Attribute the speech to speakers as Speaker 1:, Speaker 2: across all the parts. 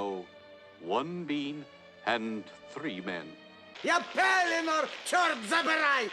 Speaker 1: know one bean and three men.
Speaker 2: Я Пелінор, чорт забирай!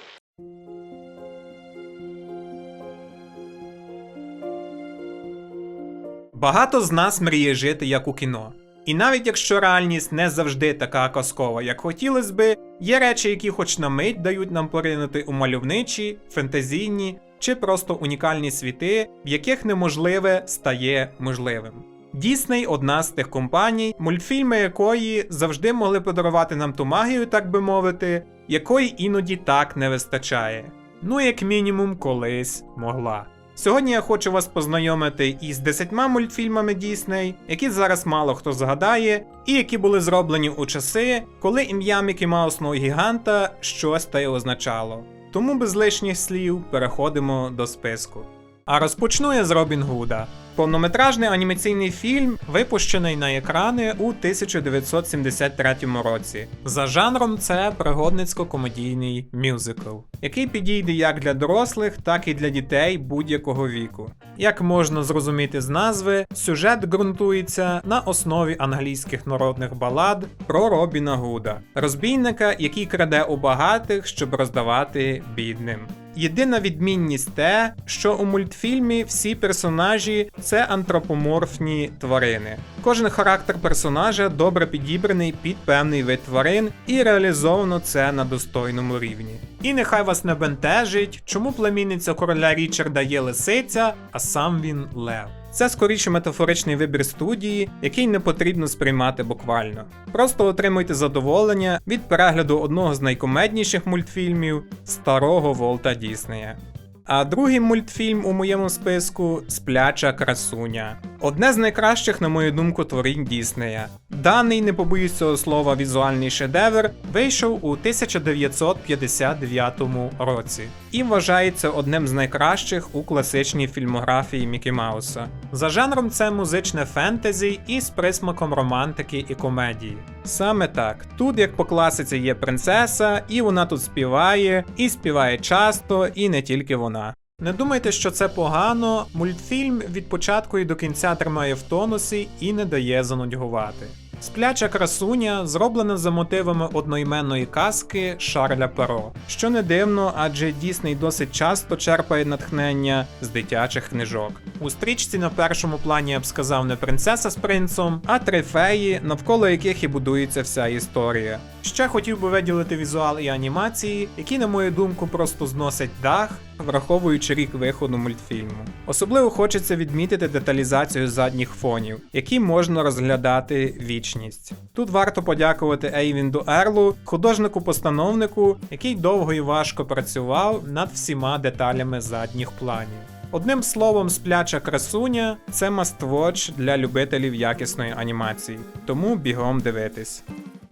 Speaker 3: Багато з нас мріє жити як у кіно. І навіть якщо реальність не завжди така казкова, як хотілося би, є речі, які хоч на мить дають нам поринути у мальовничі, фентезійні чи просто унікальні світи, в яких неможливе стає можливим. Дісней одна з тих компаній, мультфільми якої завжди могли подарувати нам ту магію, так би мовити, якої іноді так не вистачає. Ну, як мінімум, колись могла. Сьогодні я хочу вас познайомити із 10 мультфільмами Дісней, які зараз мало хто згадає, і які були зроблені у часи, коли ім'я Мікі Маусного гіганта щось та й означало. Тому без лишніх слів переходимо до списку. А розпочну я з Робін Гуда. Повнометражний анімаційний фільм, випущений на екрани у 1973 році. За жанром це пригодницько-комедійний мюзикл, який підійде як для дорослих, так і для дітей будь-якого віку. Як можна зрозуміти з назви, сюжет ґрунтується на основі англійських народних балад про Робіна Гуда, розбійника, який краде у багатих, щоб роздавати бідним. Єдина відмінність те, що у мультфільмі всі персонажі це антропоморфні тварини. Кожен характер персонажа добре підібраний під певний вид тварин і реалізовано це на достойному рівні. І нехай вас не бентежить, чому племінниця короля Річарда є лисиця, а сам він лев. Це скоріше метафоричний вибір студії, який не потрібно сприймати буквально. Просто отримуйте задоволення від перегляду одного з найкомедніших мультфільмів старого Волта Діснея. А другий мультфільм у моєму списку Спляча красуня. Одне з найкращих, на мою думку, творінь Діснея. Даний, не побоюсь цього слова, візуальний шедевр вийшов у 1959 році і вважається одним з найкращих у класичній фільмографії Мікі Мауса. За жанром це музичне фентезі із присмаком романтики і комедії. Саме так, тут, як по класиці, є принцеса, і вона тут співає, і співає часто, і не тільки вона. Не думайте, що це погано, мультфільм від початку і до кінця тримає в тонусі і не дає занудьгувати. Спляча красуня зроблена за мотивами одноіменної казки Шарля Перо, що не дивно, адже Дісней досить часто черпає натхнення з дитячих книжок. У стрічці на першому плані я б сказав не принцеса з принцом, а три феї, навколо яких і будується вся історія. Ще хотів би виділити візуал і анімації, які, на мою думку, просто зносять дах, враховуючи рік виходу мультфільму. Особливо хочеться відмітити деталізацію задніх фонів, які можна розглядати вічність. Тут варто подякувати Ейвінду Ерлу, художнику-постановнику, який довго і важко працював над всіма деталями задніх планів. Одним словом, спляча красуня це маствоч для любителів якісної анімації, тому бігом дивитись.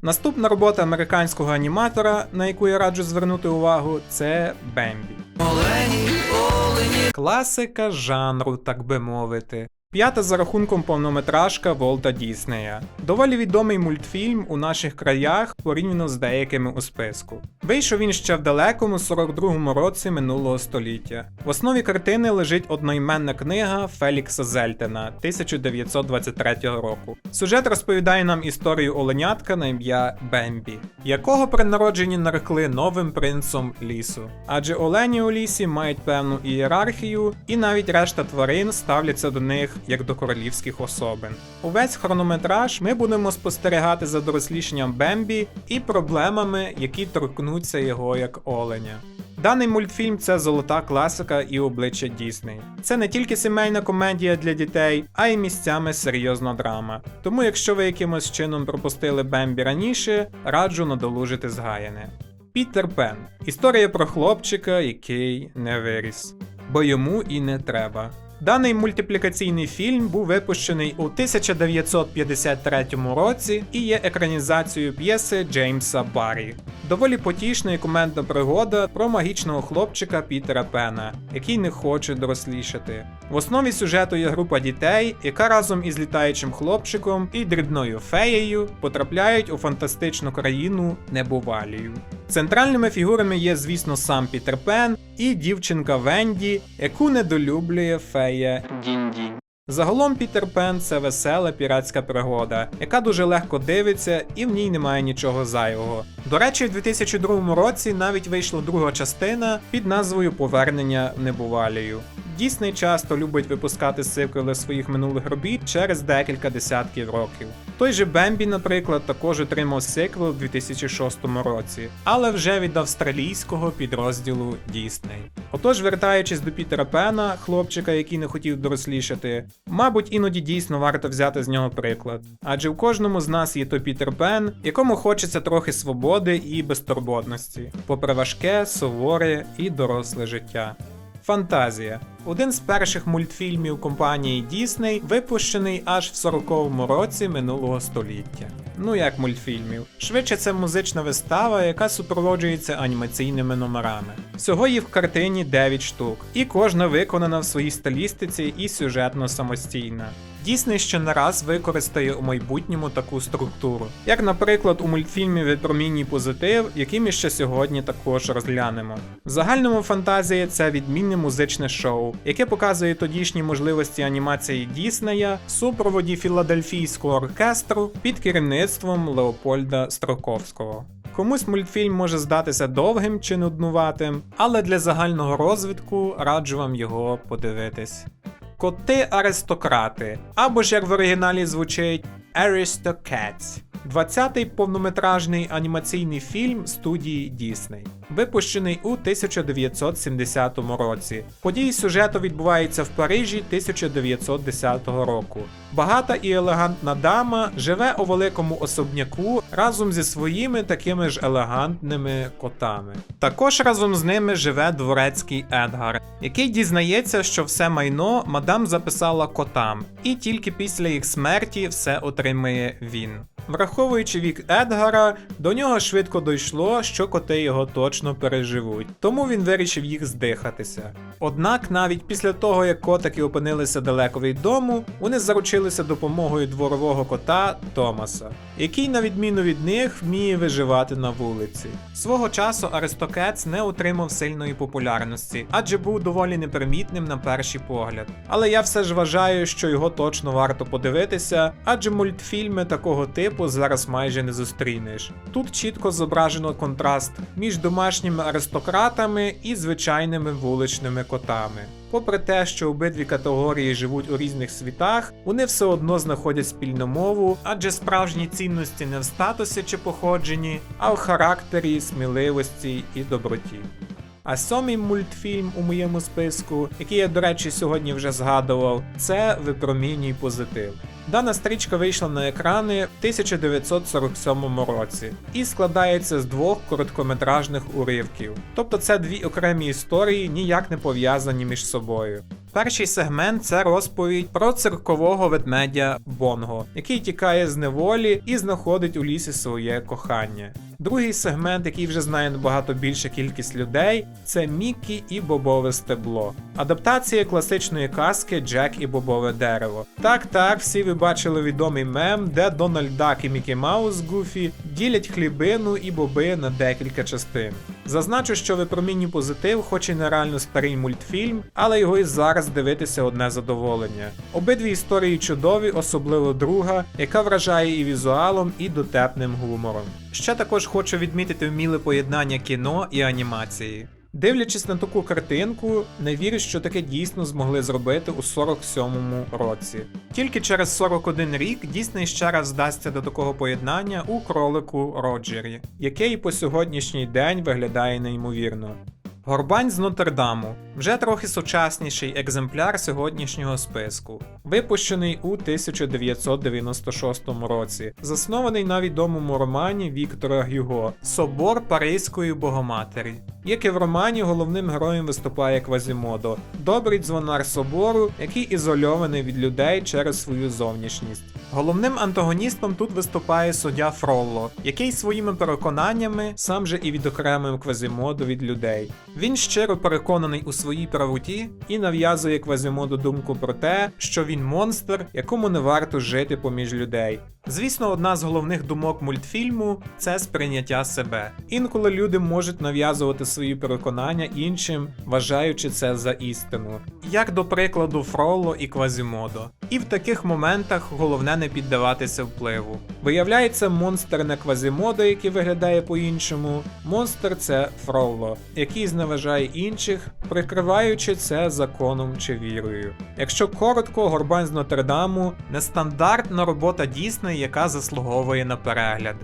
Speaker 3: Наступна робота американського аніматора, на яку я раджу звернути увагу, це Бембі. Класика жанру, так би мовити. П'ята за рахунком повнометражка Волта Діснея. Доволі відомий мультфільм у наших краях порівняно з деякими у списку. Вийшов він ще в далекому 42-му році минулого століття. В основі картини лежить одноіменна книга Фелікса Зельтена 1923 року. Сюжет розповідає нам історію оленятка на ім'я Бембі, якого при народженні нарекли новим принцом лісу. Адже олені у лісі мають певну ієрархію, і навіть решта тварин ставляться до них як до королівських особин. Увесь хронометраж ми будемо спостерігати за дорослішенням Бембі і проблемами, які торкнуться його як оленя. Даний мультфільм це золота класика і обличчя Дісней. Це не тільки сімейна комедія для дітей, а й місцями серйозна драма. Тому, якщо ви якимось чином пропустили Бембі раніше, раджу надолужити згаяне. Пітер Пен історія про хлопчика, який не виріс, бо йому і не треба. Даний мультиплікаційний фільм був випущений у 1953 році і є екранізацією п'єси Джеймса Баррі. Доволі потішна і кумедна пригода про магічного хлопчика Пітера Пена, який не хоче дорослішати. В основі сюжету є група дітей, яка разом із літаючим хлопчиком і дрібною феєю потрапляють у фантастичну країну Небувалію. Центральними фігурами є, звісно, сам Пітер Пен і дівчинка Венді, яку недолюблює фея Дінді. Загалом Пітер Пен це весела піратська пригода, яка дуже легко дивиться і в ній немає нічого зайвого. До речі, в 2002 році навіть вийшла друга частина під назвою Повернення небувалію. Дійсний часто любить випускати сиквели своїх минулих робіт через декілька десятків років. Той же Бембі, наприклад, також отримав сиквел у 2006 році, але вже від австралійського підрозділу Дісней. Отож, вертаючись до Пітера Пена, хлопчика, який не хотів дорослішати, мабуть, іноді дійсно варто взяти з нього приклад. Адже в кожному з нас є той Пітер Пен, якому хочеться трохи свободи і безтурботності, попри важке, суворе і доросле життя. Фантазія. Один з перших мультфільмів компанії Дісней, випущений аж в 40-му році минулого століття. Ну як мультфільмів. Швидше це музична вистава, яка супроводжується анімаційними номерами. Всього їх в картині 9 штук, і кожна виконана в своїй стилістиці і сюжетно самостійна. Дійсний ще не раз використає у майбутньому таку структуру, як, наприклад, у мультфільмі Випромінній позитив, який ми ще сьогодні також розглянемо. В загальному фантазія це відмінне музичне шоу, яке показує тодішні можливості анімації Діснея в супроводі філадельфійського оркестру під керівництвом Леопольда Строковського. Комусь мультфільм може здатися довгим чи нуднуватим, але для загального розвитку раджу вам його подивитись. Коти аристократи, або ж як в оригіналі звучить Aristocats. 20-й повнометражний анімаційний фільм студії Disney, випущений у 1970 році. Події сюжету відбуваються в Парижі 1910 року. Багата і елегантна дама живе у великому особняку разом зі своїми такими ж елегантними котами. Також разом з ними живе дворецький Едгар, який дізнається, що все майно мадам записала котам, і тільки після їх смерті все отримає він. Враховуючи вік Едгара, до нього швидко дійшло, що коти його точно переживуть, тому він вирішив їх здихатися. Однак, навіть після того, як котики опинилися далеко від дому, вони заручилися допомогою дворового кота Томаса, який, на відміну від них, вміє виживати на вулиці. Свого часу Аристокетс не отримав сильної популярності, адже був доволі непримітним на перший погляд. Але я все ж вважаю, що його точно варто подивитися, адже мультфільми такого типу зараз майже не зустрінеш. Тут чітко зображено контраст між домашніми аристократами і звичайними вуличними котами. Попри те, що обидві категорії живуть у різних світах, вони все одно знаходять спільну мову, адже справжні цінності не в статусі чи походженні, а в характері, сміливості і доброті. А сьомий мультфільм у моєму списку, який я, до речі, сьогодні вже згадував, це Випромінюй позитив. Дана стрічка вийшла на екрани в 1947 році і складається з двох короткометражних уривків. Тобто це дві окремі історії, ніяк не пов'язані між собою. Перший сегмент це розповідь про циркового ведмедя Бонго, який тікає з неволі і знаходить у лісі своє кохання. Другий сегмент, який вже знає набагато більша кількість людей, це Міккі і Бобове стебло. Адаптація класичної казки Джек і Бобове дерево. Так, так, всі ви бачили відомий мем, де Дональд Дак і Мікі Маус Гуфі ділять хлібину і боби на декілька частин. Зазначу, що випромінюй позитив, хоч і нереально старий мультфільм, але його і зараз дивитися одне задоволення. Обидві історії чудові, особливо друга, яка вражає і візуалом, і дотепним гумором. Ще також хочу відмітити вміле поєднання кіно і анімації. Дивлячись на таку картинку, не вірю, що таке дійсно змогли зробити у 47-му році. Тільки через 41 рік Дісней ще раз здасться до такого поєднання у кролику Роджері, який і по сьогоднішній день виглядає неймовірно. Горбань з Нотр-Даму вже трохи сучасніший екземпляр сьогоднішнього списку, випущений у 1996 році, заснований на відомому романі Віктора Гюго Собор Паризької Богоматері. Як і в романі, головним героєм виступає Квазімодо, добрий дзвонар собору, який ізольований від людей через свою зовнішність. Головним антагоністом тут виступає суддя Фролло, який своїми переконаннями сам же і відокремив Квазімоду від людей. Він щиро переконаний у своїй правоті і нав'язує Квазімоду думку про те, що він монстр, якому не варто жити поміж людей. Звісно, одна з головних думок мультфільму це сприйняття себе. Інколи люди можуть нав'язувати свої переконання іншим, вважаючи це за істину, як до прикладу Фролло і Квазімодо. І в таких моментах головне не піддаватися впливу. Виявляється, монстр не Квазімодо, який виглядає по-іншому. Монстр це Фролло, який зневажає інших, прикриваючи це законом чи вірою. Якщо коротко, Горбань з Нотр-Даму нестандартна робота Дісней, яка заслуговує на перегляд.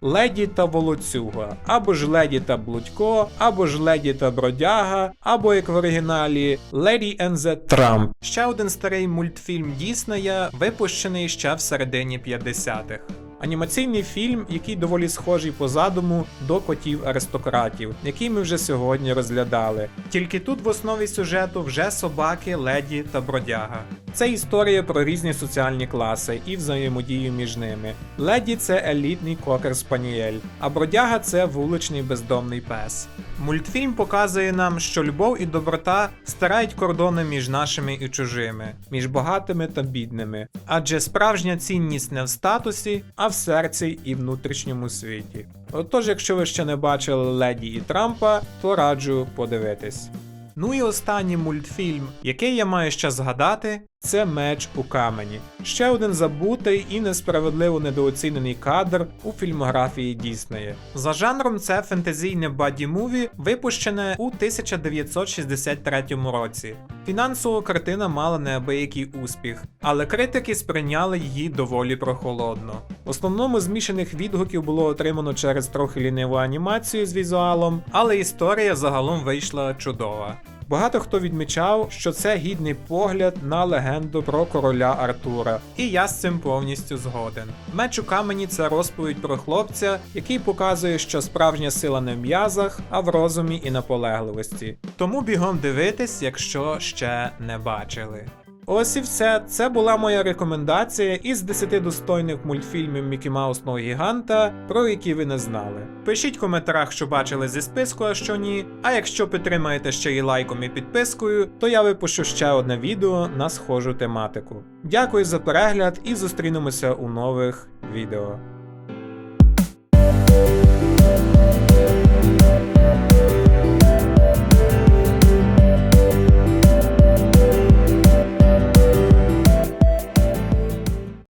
Speaker 3: Леді та волоцюга, або ж леді та блудько, або ж леді та бродяга, або як в оригіналі and the Trump. Ще один старий мультфільм Діснея, випущений ще в середині 50-х. Анімаційний фільм, який доволі схожий по задуму до котів аристократів, який ми вже сьогодні розглядали. Тільки тут в основі сюжету вже собаки, леді та бродяга. Це історія про різні соціальні класи і взаємодію між ними. Леді це елітний кокер спанієль, а бродяга це вуличний бездомний пес. Мультфільм показує нам, що любов і доброта стирають кордони між нашими і чужими, між багатими та бідними. Адже справжня цінність не в статусі, а в серці і внутрішньому світі. Отож, якщо ви ще не бачили Леді і Трампа, то раджу подивитись. Ну і останній мультфільм, який я маю ще згадати, це Меч у камені. Ще один забутий і несправедливо недооцінений кадр у фільмографії Діснея. За жанром це фентезійне баді-муві, випущене у 1963 році. Фінансово картина мала неабиякий успіх, але критики сприйняли її доволі прохолодно. В основному змішаних відгуків було отримано через трохи ліниву анімацію з візуалом, але історія загалом вийшла чудова. Багато хто відмічав, що це гідний погляд на легенду про короля Артура, і я з цим повністю згоден. Меч у камені це розповідь про хлопця, який показує, що справжня сила не в м'язах, а в розумі і наполегливості. Тому бігом дивитись, якщо ще не бачили. Ось і все. Це була моя рекомендація із 10 достойних мультфільмів Мікі Маусного гіганта, про які ви не знали. Пишіть в коментарях, що бачили зі списку, а що ні. А якщо підтримаєте ще і лайком і підпискою, то я випущу ще одне відео на схожу тематику. Дякую за перегляд і зустрінемося у нових відео.